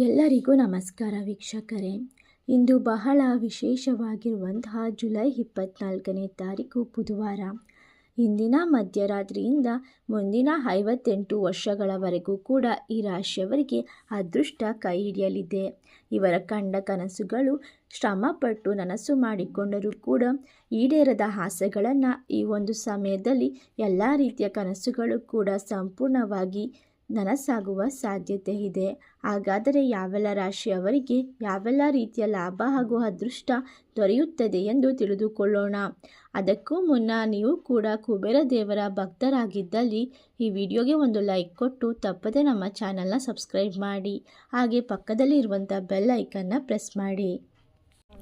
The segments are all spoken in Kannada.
ಎಲ್ಲರಿಗೂ ನಮಸ್ಕಾರ ವೀಕ್ಷಕರೇ. ಇಂದು ಬಹಳ ವಿಶೇಷವಾಗಿರುವಂತಹ ಜುಲೈ ಇಪ್ಪತ್ತ್ನಾಲ್ಕನೇ ತಾರೀಕು ಬುಧವಾರ. ಇಂದಿನ ಮಧ್ಯರಾತ್ರಿಯಿಂದ ಮುಂದಿನ ಐವತ್ತೆಂಟು ವರ್ಷಗಳವರೆಗೂ ಕೂಡ ಈ ರಾಶಿಯವರಿಗೆ ಅದೃಷ್ಟ ಕೈ ಹಿಡಿಯಲಿದೆ. ಇವರ ಕಂಡ ಕನಸುಗಳು ಶ್ರಮಪಟ್ಟು ನನಸು ಮಾಡಿಕೊಂಡರೂ ಕೂಡ ಈಡೇರದ ಆಸೆಗಳನ್ನು ಈ ಒಂದು ಸಮಯದಲ್ಲಿ ಎಲ್ಲ ರೀತಿಯ ಕನಸುಗಳು ಕೂಡ ಸಂಪೂರ್ಣವಾಗಿ ನನಸಾಗುವ ಸಾಧ್ಯತೆ ಇದೆ. ಹಾಗಾದರೆ ಯಾವೆಲ್ಲ ರಾಶಿಯವರಿಗೆ ಯಾವೆಲ್ಲ ರೀತಿಯ ಲಾಭ ಹಾಗೂ ಅದೃಷ್ಟ ದೊರೆಯುತ್ತದೆ ಎಂದು ತಿಳಿದುಕೊಳ್ಳೋಣ. ಅದಕ್ಕೂ ಮುನ್ನ ನೀವು ಕೂಡ ಕುಬೇರ ದೇವರ ಭಕ್ತರಾಗಿದ್ದಲ್ಲಿ ಈ ವಿಡಿಯೋಗೆ ಒಂದು ಲೈಕ್ ಕೊಟ್ಟು ತಪ್ಪದೆ ನಮ್ಮ ಚಾನಲ್ನ ಸಬ್ಸ್ಕ್ರೈಬ್ ಮಾಡಿ. ಹಾಗೆ ಪಕ್ಕದಲ್ಲಿ ಇರುವಂಥ ಬೆಲ್ ಐಕನ್ನ ಪ್ರೆಸ್ ಮಾಡಿ.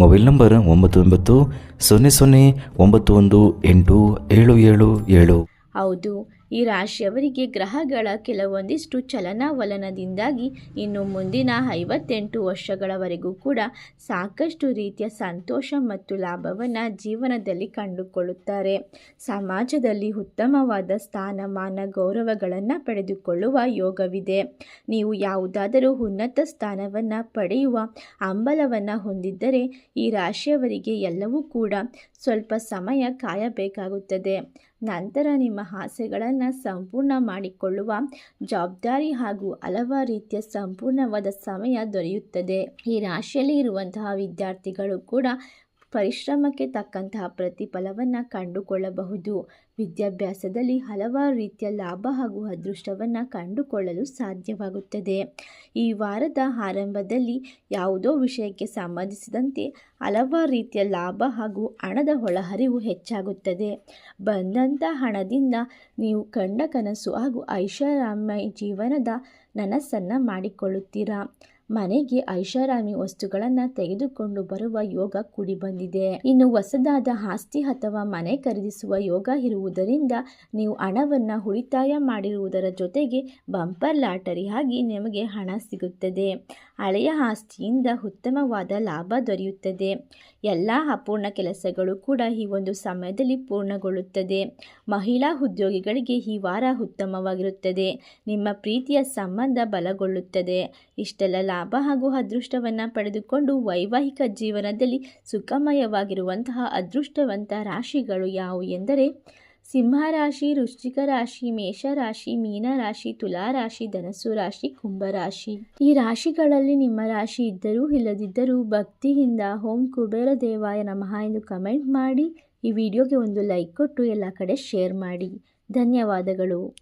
ಮೊಬೈಲ್ ನಂಬರ್ ಒಂಬತ್ತು ಒಂಬತ್ತು ಸೊನ್ನೆ ಸೊನ್ನೆ ಒಂಬತ್ತು ಒಂದು ಎಂಟು ಏಳು ಏಳು ಏಳು. ಹೌದು. ಈ ರಾಶಿಯವರಿಗೆ ಗ್ರಹಗಳ ಕೆಲವೊಂದಿಷ್ಟು ಚಲನವಲನದಿಂದಾಗಿ ಇನ್ನು ಮುಂದಿನ ಐವತ್ತೆಂಟು ವರ್ಷಗಳವರೆಗೂ ಕೂಡ ಸಾಕಷ್ಟು ರೀತಿಯ ಸಂತೋಷ ಮತ್ತು ಲಾಭವನ್ನು ಜೀವನದಲ್ಲಿ ಕಂಡುಕೊಳ್ಳುತ್ತಾರೆ. ಸಮಾಜದಲ್ಲಿ ಉತ್ತಮವಾದ ಸ್ಥಾನಮಾನ ಗೌರವಗಳನ್ನು ಪಡೆದುಕೊಳ್ಳುವ ಯೋಗವಿದೆ. ನೀವು ಯಾವುದಾದರೂ ಉನ್ನತ ಸ್ಥಾನವನ್ನು ಪಡೆಯುವ ಹಂಬಲವನ್ನು ಹೊಂದಿದ್ದರೆ ಈ ರಾಶಿಯವರಿಗೆ ಎಲ್ಲವೂ ಕೂಡ ಸ್ವಲ್ಪ ಸಮಯ ಕಾಯಬೇಕಾಗುತ್ತದೆ. ನಂತರ ನಿಮ್ಮ ಆಸೆಗಳನ್ನು ಸಂಪೂರ್ಣ ಮಾಡಿಕೊಳ್ಳುವ ಜವಾಬ್ದಾರಿ ಹಾಗೂ ಹಲವಾರು ರೀತಿಯ ಸಂಪೂರ್ಣವಾದ ಸಮಯ ದೊರೆಯುತ್ತದೆ. ಈ ರಾಶಿಯಲ್ಲಿ ಇರುವಂತಹ ವಿದ್ಯಾರ್ಥಿಗಳು ಕೂಡ ಪರಿಶ್ರಮಕ್ಕೆ ತಕ್ಕಂತಹ ಪ್ರತಿಫಲವನ್ನು ಕಂಡುಕೊಳ್ಳಬಹುದು. ವಿದ್ಯಾಭ್ಯಾಸದಲ್ಲಿ ಹಲವಾರು ರೀತಿಯ ಲಾಭ ಹಾಗೂ ಅದೃಷ್ಟವನ್ನು ಕಂಡುಕೊಳ್ಳಲು ಸಾಧ್ಯವಾಗುತ್ತದೆ. ಈ ವಾರದ ಆರಂಭದಲ್ಲಿ ಯಾವುದೋ ವಿಷಯಕ್ಕೆ ಸಂಬಂಧಿಸಿದಂತೆ ಹಲವಾರು ರೀತಿಯ ಲಾಭ ಹಾಗೂ ಹಣದ ಒಳಹರಿವು ಹೆಚ್ಚಾಗುತ್ತದೆ. ಬಂದಂಥ ಹಣದಿಂದ ನೀವು ಕಂಡ ಕನಸು ಹಾಗೂ ಐಷಾರಾಮ್ಯ ಜೀವನದ ನನಸನ್ನು ಮಾಡಿಕೊಳ್ಳುತ್ತೀರಾ? ಮನೆಗೆ ಐಷಾರಾಮಿ ವಸ್ತುಗಳನ್ನು ತೆಗೆದುಕೊಂಡು ಬರುವ ಯೋಗ ಕೂಡಿ ಬಂದಿದೆ. ಇನ್ನು ಹೊಸದಾದ ಆಸ್ತಿ ಅಥವಾ ಮನೆ ಖರೀದಿಸುವ ಯೋಗ ಇರುವುದರಿಂದ ನೀವು ಹಣವನ್ನು ಉಳಿತಾಯ ಮಾಡಿರುವುದರ ಜೊತೆಗೆ ಬಂಪರ್ ಲಾಟರಿ ಆಗಿ ನಿಮಗೆ ಹಣ ಸಿಗುತ್ತದೆ. ಹಳೆಯ ಆಸ್ತಿಯಿಂದ ಉತ್ತಮವಾದ ಲಾಭ ದೊರೆಯುತ್ತದೆ. ಎಲ್ಲ ಅಪೂರ್ಣ ಕೆಲಸಗಳು ಕೂಡ ಈ ಒಂದು ಸಮಯದಲ್ಲಿ ಪೂರ್ಣಗೊಳ್ಳುತ್ತದೆ. ಮಹಿಳಾ ಉದ್ಯೋಗಿಗಳಿಗೆ ಈ ವಾರ ಉತ್ತಮವಾಗಿರುತ್ತದೆ. ನಿಮ್ಮ ಪ್ರೀತಿಯ ಸಂಬಂಧ ಬಲಗೊಳ್ಳುತ್ತದೆ. ಇಷ್ಟೆಲ್ಲ ಲಾಭ ಹಾಗೂ ಅದೃಷ್ಟವನ್ನು ಪಡೆದುಕೊಂಡು ವೈವಾಹಿಕ ಜೀವನದಲ್ಲಿ ಸುಖಮಯವಾಗಿರುವಂತಹ ಅದೃಷ್ಟವಂತ ರಾಶಿಗಳು ಯಾವುವು ಎಂದರೆ ಸಿಂಹರಾಶಿ ವೃಶ್ಚಿಕ ರಾಶಿ ಮೇಷರಾಶಿ, ಮೀನರಾಶಿ, ತುಲಾರಾಶಿ ಧನಸ್ಸು ರಾಶಿ ಕುಂಭರಾಶಿ. ಈ ರಾಶಿಗಳಲ್ಲಿ ನಿಮ್ಮ ರಾಶಿ ಇದ್ದರೂ ಇಲ್ಲದಿದ್ದರೂ ಭಕ್ತಿಯಿಂದ ಓಂ ಕುಬೇರ ದೇವಾಯ ನಮಃ ಎಂದು ಕಮೆಂಟ್ ಮಾಡಿ. ಈ ವಿಡಿಯೋಗೆ ಒಂದು ಲೈಕ್ ಕೊಟ್ಟು ಎಲ್ಲ ಕಡೆ ಶೇರ್ ಮಾಡಿ. ಧನ್ಯವಾದಗಳು.